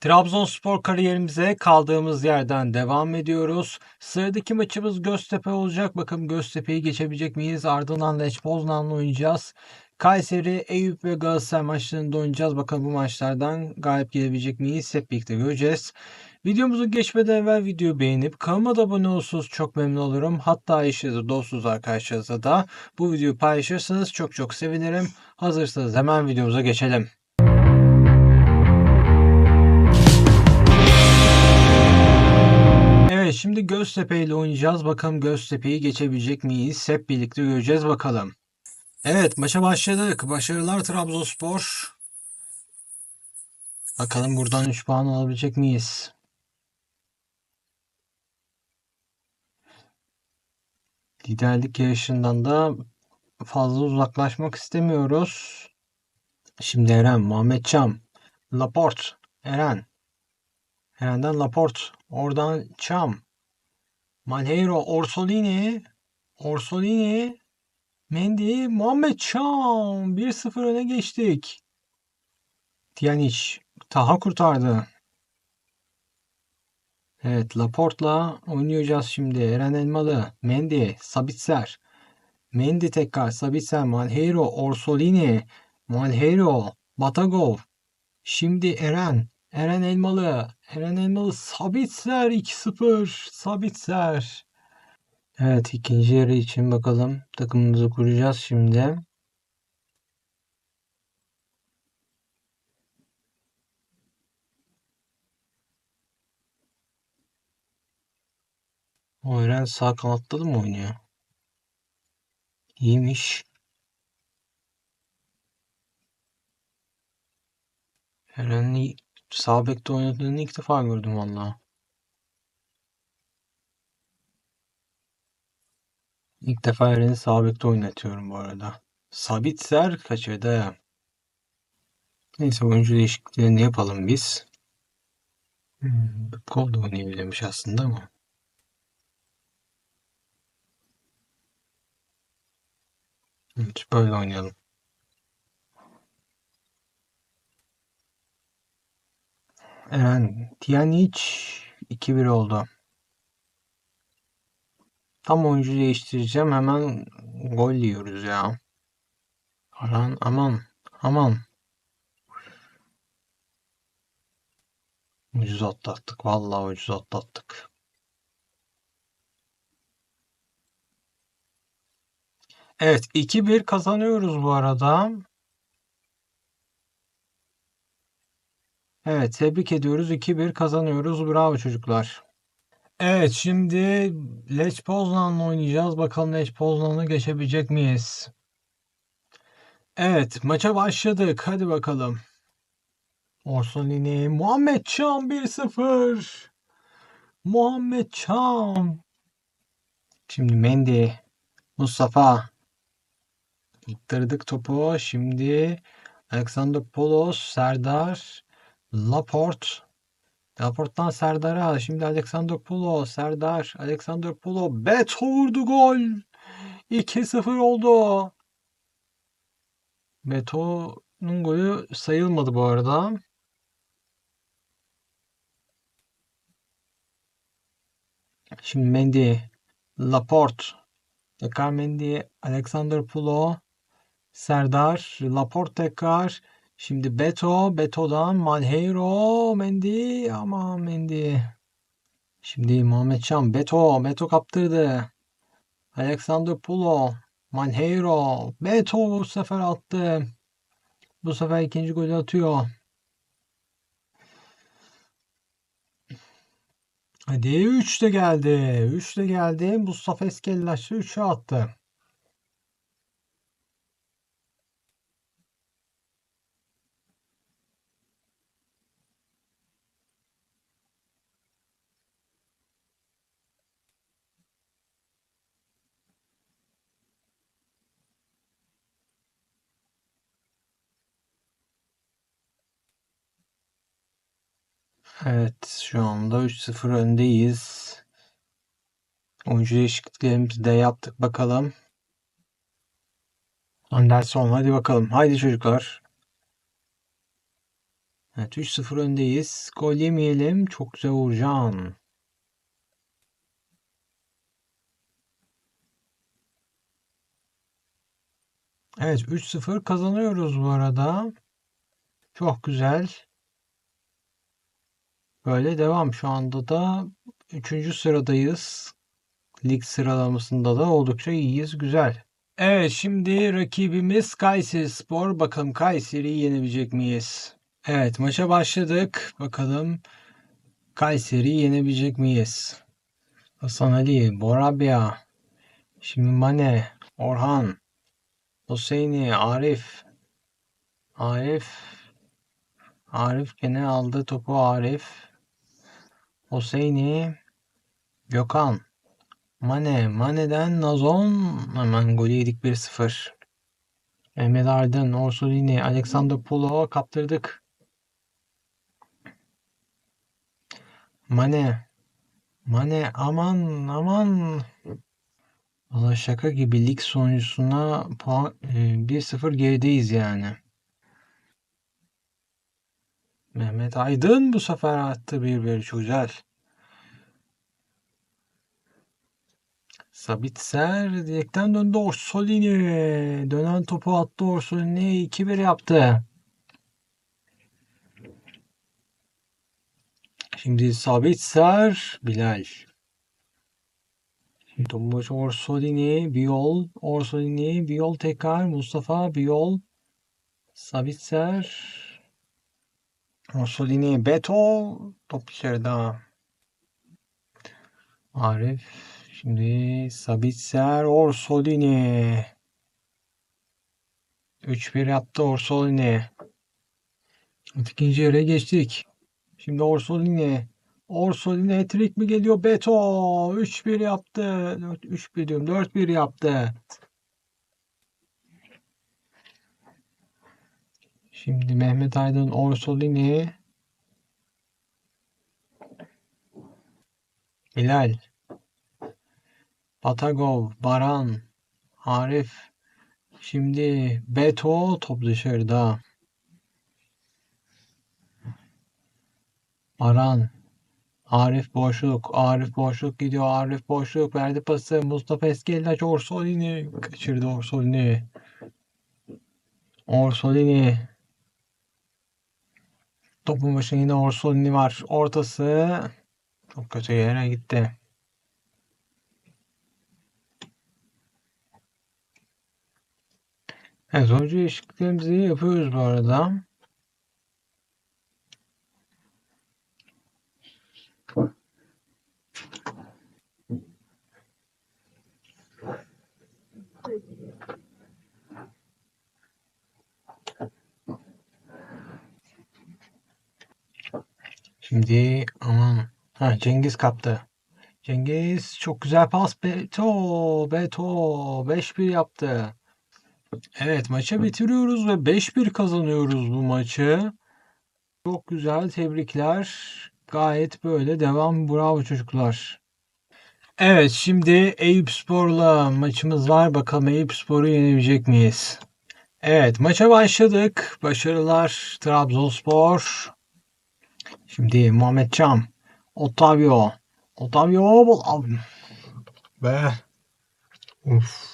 Trabzonspor kariyerimize kaldığımız yerden devam ediyoruz. Sıradaki maçımız Göztepe olacak. Bakalım Göztepe'yi geçebilecek miyiz? Ardından Leç Poznan'la oynayacağız. Kayseri, Eyüp ve Galatasaray maçlarında oynayacağız. Bakalım bu maçlardan galip gelebilecek miyiz? Hep birlikte göreceğiz. Videomuzu geçmeden evvel videoyu beğenip kanalıma da abone olursanız çok memnun olurum. Hatta eşinize, dostunuz, arkadaşlarınıza da bu videoyu paylaşırsanız çok çok sevinirim. Hazırsanız hemen videomuza geçelim. Evet şimdi Göztepe ile oynayacağız. Bakalım Göztepe'yi geçebilecek miyiz? Hep birlikte göreceğiz bakalım. Evet maça başladık. Başarılar Trabzonspor. Bakalım buradan 3 puan alabilecek miyiz? Liderlik yarışından da fazla uzaklaşmak istemiyoruz. Şimdi Eren, Muhammed Çam, Laporte, Eren. Eren'den Laporte, oradan Çam. Malheiro, Orsolini, Orsolini, Mendy, Muhammed Çam. 1-0 öne geçtik. Tiyanic, Taha kurtardı. Evet, Laporte'la oynayacağız şimdi. Eren Elmalı, Mendy, Sabitzer. Mendy tekrar, Sabitzer, Malheiro, Orsolini, Malheiro, Batagov. Şimdi Eren, Eren Elmalı, Eren Elmalı, Sabitzer 2-0, Sabitzer. Evet, ikinci yarı için bakalım takımımızı kuracağız şimdi. O Eren sağ kanatta da mı oynuyor? İyiymiş. Eren'i sağ bekte oynadığını ilk defa gördüm valla. İlk defa Eren'i sağ bekte oynatıyorum bu arada. Sabitzer kaçırdı. Neyse oyuncu değişikliklerini yapalım biz. Hmm, Kol da oynayabilirmiş aslında ama. Evet, böyle oynayalım. Eren, Tiyanic 2-1 oldu. Tam oyuncu değiştireceğim. Hemen gol yiyoruz ya. Aman aman aman. Ucuz atlattık. Vallahi ucuz atlattık. Evet 2-1 kazanıyoruz bu arada. Evet tebrik ediyoruz. 2-1 kazanıyoruz. Bravo çocuklar. Evet şimdi Lech Poznan'la oynayacağız. Bakalım Lech Poznan'ı geçebilecek miyiz? Evet maça başladık. Hadi bakalım. Orsolini, Muhammed Çam 1-0. Muhammed Çam. Şimdi Mendy, Mustafa. İttirdik topu. Şimdi Alexander Polos, Serdar, Laporte. Laporte'dan Serdar'a. Şimdi Alexander Pulo, Serdar, Alexander Pulo. Beto vurdu gol. 2-0 oldu. Beto'nun golü sayılmadı bu arada. Şimdi Mendy, Laporte, tekrar Mendy, Alexander Pulo, Serdar, Laporte tekrar. Şimdi Beto, Beto'dan Malheiro, Mendy, ama Mendy. Şimdi Muhammed Can, Beto, Beto kaptırdı. Alexander Pulo, Malheiro, Beto bu sefer attı. Bu sefer ikinci golü atıyor. Hadi 3 de geldi. 3 de geldi. Mustafa Eskellaç'ı 3'e attı. Evet şu anda 3-0 öndeyiz. Oyuncu değişikliklerimizi de yaptık bakalım. Anderson hadi bakalım. Haydi çocuklar. Evet 3-0 öndeyiz. Gol yemeyelim. Çok güzel Uğurcan. Evet 3-0 kazanıyoruz bu arada. Çok güzel. Böyle devam. Şu anda da 3. sıradayız. Lig sıralamasında da oldukça iyiyiz. Güzel. Evet şimdi rakibimiz Kayserispor. Bakalım Kayseri'yi yenebilecek miyiz? Evet maça başladık. Bakalım Kayseri'yi yenebilecek miyiz? Hasan Ali, Borabia, şimdi Mane, Orhan, Hüseyini, Arif, Arif, Arif gene aldı topu Arif, Hüseyini, Gökhan, Mane, Mane'den Nazon hemen golü yedik 1-0. Mehmet Ardın, Orsolini, Alexander Pulo kaptırdık. Mane, Mane aman aman. Valla şaka gibi lig sonuncusuna puan, e, 1-0 gerideyiz yani. Mehmet Aydın bu sefer attı 1-1 çok güzel. Sabitzer direkten döndü Orsolini. Dönen topu attı Orsolini 2-1 yaptı. Şimdi Sabitzer, Bilal. Tomuş Orsolini, Biyol, Orsolini, Biyol tekrar, Mustafa, Biyol, Sabitzer, Orsolini, Beto, top dışarıda. Arif, şimdi Sabitzer, Orsolini. 3-1 yaptı Orsolini. İkinci yere geçtik. Şimdi Orsolini. Orsolini hat-trick mi geliyor? Beto 3-1 yaptı. 3-1 diyorum. 4-1 yaptı. Şimdi Mehmet Aydın Orsolini. Hilal. Patagov, Baran, Arif. Şimdi Beto top dışarıda. Baran. Arif boşluk. Arif boşluk gidiyor. Arif boşluk. Verdi pası. Mustafa Eskelaç Orsolini. Kaçırdı Orsolini. Orsolini. Topun başında yine Orsolini var. Ortası. Çok kötü yere gitti. Evet, oyuncu değişikliklerimizi yapıyoruz bu arada. Şimdi aman. Ha, Cengiz kaptı. Cengiz çok güzel pas. Beto. Beto. 5-1 yaptı. Evet maçı bitiriyoruz ve 5-1 kazanıyoruz bu maçı. Çok güzel tebrikler. Gayet böyle devam. Bravo çocuklar. Evet şimdi Eyüpspor'la maçımız var. Bakalım Eyüpspor'u yenebilecek miyiz? Evet maça başladık. Başarılar Trabzonspor. Şimdi Muhammed Cam. Otavio. Otavio. Be. Uf.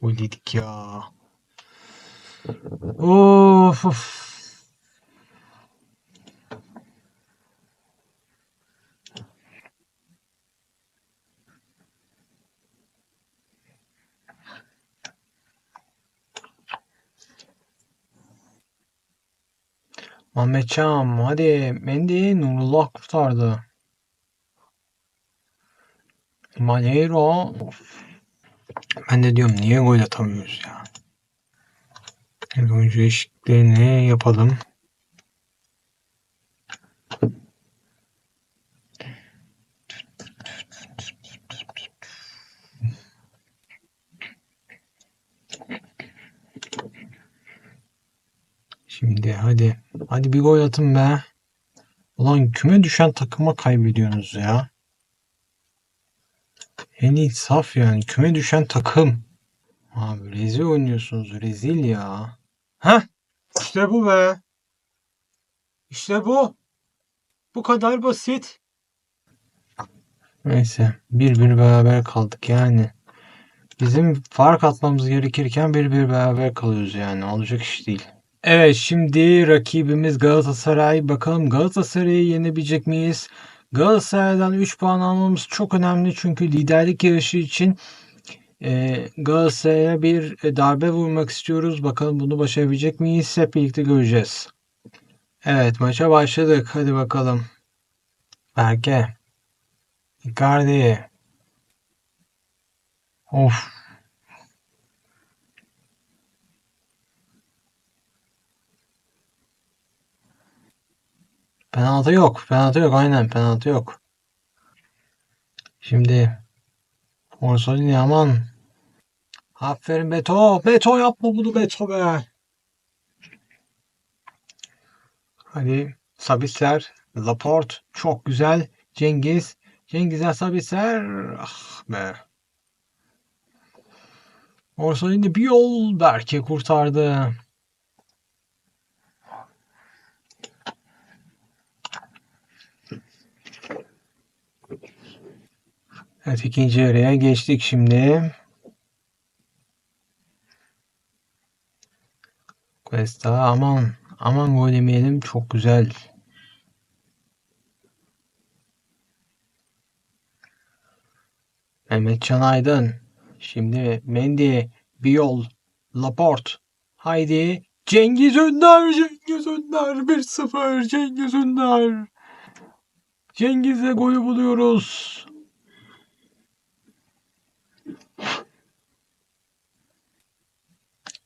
Gol yedik ya. Of of. Çam hadi Mendy Nurullah kurtardı. Malheiro ben de diyorum niye gol atamıyoruz ya. Evet, oyuncu değişikliklerini yapalım. Şimdi hadi. Hadi bir gol atın be. Ulan küme düşen takıma kaybediyorsunuz ya. En iyi saf yani. Küme düşen takım. Abi rezil oynuyorsunuz. Rezil ya. Heh. İşte bu be. İşte bu. Bu kadar basit. Neyse. Bir bir beraber kaldık yani. Bizim fark atmamız gerekirken bir bir beraber kalıyoruz yani. Olacak iş değil. Evet şimdi rakibimiz Galatasaray. Bakalım Galatasaray'ı yenebilecek miyiz? Galatasaray'dan 3 puan almamız çok önemli çünkü liderlik yarışı için e, Galatasaray'a bir e, darbe vurmak istiyoruz. Bakalım bunu başarabilecek miyiz? Hep birlikte göreceğiz. Evet maça başladık. Hadi bakalım. Berke. Icardi. Of. Penaltı yok. Penaltı yok. Aynen penaltı yok. Şimdi Orsolini aman. Aferin Beto. Beto yapma bunu Beto be. Hadi Sabitzer. Laporte. Çok güzel. Cengiz. Cengiz'e Sabitzer. Ah be. Orsolini bir yol Berke kurtardı. Evet ikinci yarıya geçtik şimdi. Cuesta aman aman gol yemeyelim çok güzel. Mehmetcan Aydın. Şimdi Mendy, Biyol, Laporte. Haydi Cengiz Ünder, Cengiz Ünder 1-0 Cengiz Ünder. Cengiz'le golü buluyoruz.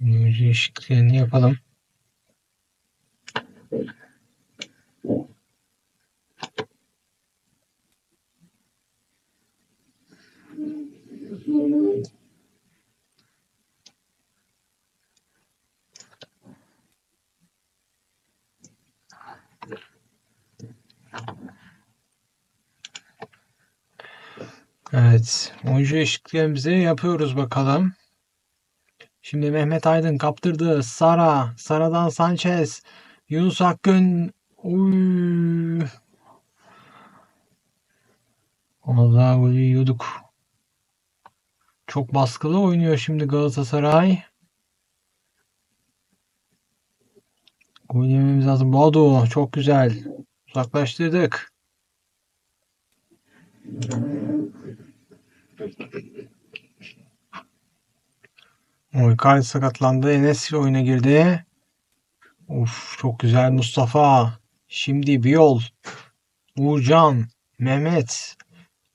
Değişikliklerini yapalım. Evet. Oyuncu eşliklerimizi yapıyoruz bakalım. Şimdi Mehmet Aydın kaptırdı. Sara. Sara'dan Sanchez. Yunus Akgün. Uy. Allah golü yiyorduk. Çok baskılı oynuyor şimdi Galatasaray. Gol yememiz lazım. Bodo çok güzel. Uzaklaştırdık. Oykay sakatlandı. Enes oyuna girdi. Of çok güzel Mustafa. Şimdi Biyol. Uğurcan. Mehmet.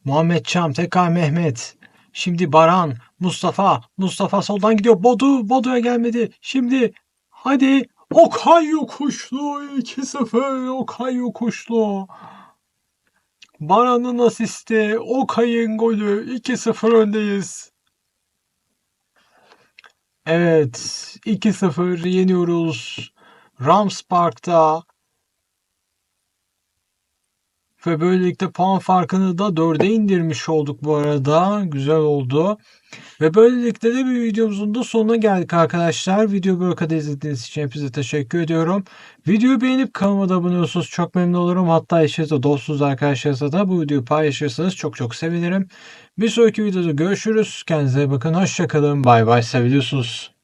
Muhammed Çam. Tekrar Mehmet. Şimdi Baran. Mustafa. Mustafa soldan gidiyor. Bodu. Bodu'ya gelmedi. Şimdi hadi. Okay yokuşlu. 2-0. Okay yokuşlu. Baran'ın asisti. Okay'ın golü. 2-0 öndeyiz. Evet, 2-0 yeniyoruz. Rams Park'ta ve böylelikle puan farkını da 4'e indirmiş olduk bu arada. Güzel oldu. Ve böylelikle de bir videomuzun da sonuna geldik arkadaşlar. Video böyle kadar izlediğiniz için hepinize teşekkür ediyorum. Videoyu beğenip kanalıma da abone olursanız çok memnun olurum. Hatta eşinizle dostunuz arkadaşlarınızla da bu videoyu paylaşırsanız çok çok sevinirim. Bir sonraki videoda görüşürüz. Kendinize bakın. Hoşçakalın. Bay bay. Seviyorsunuz.